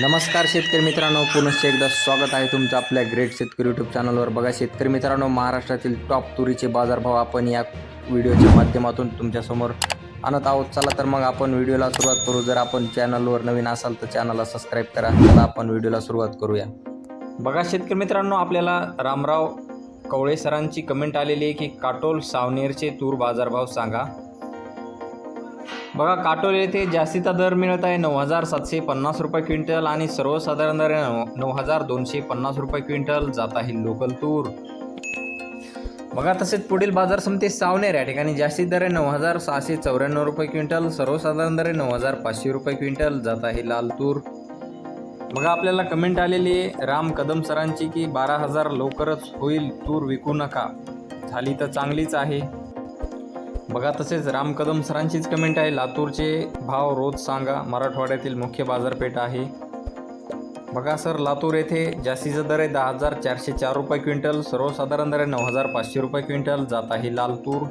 नमस्कार शेतकरी मित्रांनो पुनश्च एकदा स्वागत आहे तुमचं आपल्या ग्रेट शेतकरी यूट्यूब चॅनलवर बघा शेतकरी मित्रांनो महाराष्ट्रातील टॉप तुरीचे बाजारभाव आपण या व्हिडिओच्या माध्यमातून तुमच्यासमोर आणत आहोत. चला तर मग आपण व्हिडिओला सुरुवात करू. जर आपण चॅनलवर नवीन असाल तर चॅनलला सबस्क्राईब करा. चला आपण व्हिडिओला सुरुवात करूया. बघा शेतकरी मित्रांनो आपल्याला रामराव कवळे सरांची कमेंट आलेली आहे की काटोल सावनेरचे तूर बाजारभाव सांगा. बघा काटोल येथे जास्तीचा दर मिळत आहे नऊ हजार सातशे पन्नास रुपये क्विंटल आणि सर्वसाधारण दर नऊ नऊ हजार दोनशे पन्नास रुपये क्विंटल. जात आहे लोकल तूर. बघा तसेच पुढील बाजार समिती सावनेर या ठिकाणी जास्तीत दर आहे नऊ हजार सहाशे चौऱ्याण्णव रुपये क्विंटल. सर्वसाधारण दर नऊ हजार पाचशे रुपये क्विंटल. जात आहे लाल तूर. बघा आपल्याला कमेंट आलेली आहे राम कदम सरांची की बारा हजार लवकरच होईल तूर विकू नका. झाली तर चांगलीच आहे. बघा तसेच राम कदम सरांचीच कमेंट आहे. लातूरचे भाव रोज सांगा. मराठवाड्यातील मुख्य बाजारपेठ आहे. बघा सर लातूर येथे जास्तीचा दर आहे दहा हजार चारशे चार रुपये क्विंटल. सर्वसाधारण दर आहे नऊ हजार पाचशे रुपये क्विंटल. जात आहे लालतूर.